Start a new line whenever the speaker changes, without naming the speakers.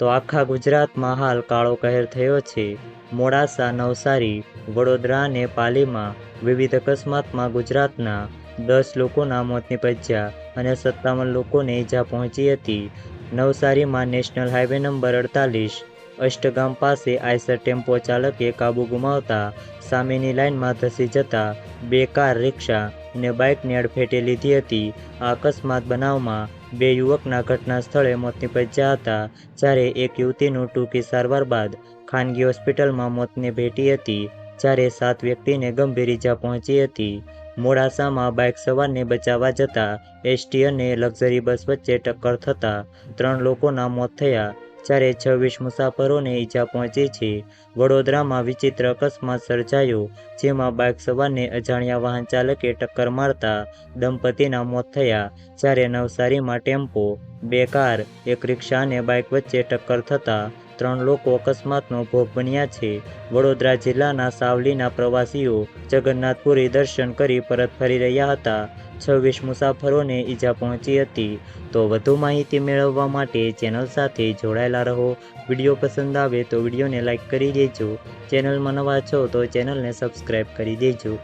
તો આખા ગુજરાતમાં હાલ કાળો કહેર થયો છે. મોડાસા, નવસારી, વડોદરા અને પાલીમાં વિવિધ અકસ્માતમાં ગુજરાતના દસ લોકોના મોત નિપજ્યા અને સત્તાવન લોકોને ઈજા પહોંચી હતી. નવસારીમાં નેશનલ હાઈવે નંબર અડતાલીસ, અષ્ટગામ પાસે આઈસર ટેમ્પો ચાલકે કાબુ ગુમાવતા સામેની લાઇનમાં ધસી જતા બે કાર, રિક્ષા અને બાઇકને અડફેટે લીધી હતી. આ અકસ્માત બનાવમાં બે યુવકના ઘટના સ્થળે મોત નિપજ્યા હતા, જ્યારે એક યુવતીનું ટૂંકી સારવાર બાદ ખાનગી હોસ્પિટલમાં મોતને ભેટી હતી, જ્યારે સાત વ્યક્તિને ગંભીર ઈજા પહોંચી હતી. મોડાસામાં બાઇક સવારને બચાવવા જતા એસટી અને લક્ઝરી બસ વચ્ચે ટક્કર થતાં ત્રણ લોકોના મોત થયા. જ્યારે છવ્વીસ મુસાફરોને ઈજા પહોંચી છે. વડોદરામાં વિચિત્ર અકસ્માત સર્જાયો, જેમાં બાઇક સવારને અજાણ્યા વાહન ચાલકે ટક્કર મારતા દંપતીના મોત થયા. જ્યારે નવસારીમાં ટેમ્પો, બે કાર, એક રિક્ષા અને બાઇક વચ્ચે ટક્કર થતાં ત્રણ લોકો અકસ્માતનો ભોગ બન્યા છે. વડોદરા જિલ્લાના સાવલીના પ્રવાસીઓ જગન્નાથપુરી દર્શન કરી પરત ફરી રહ્યા હતા. છવ્વીસ મુસાફરોને ઈજા પહોંચી હતી. તો વધુ માહિતી મેળવવા માટે ચેનલ સાથે જોડાયેલા રહો. વીડિયો પસંદ આવે તો વિડીયોને લાઇક કરી દેજો. ચેનલમાં નવા છો તો ચેનલને સબસ્ક્રાઈબ કરી દેજો.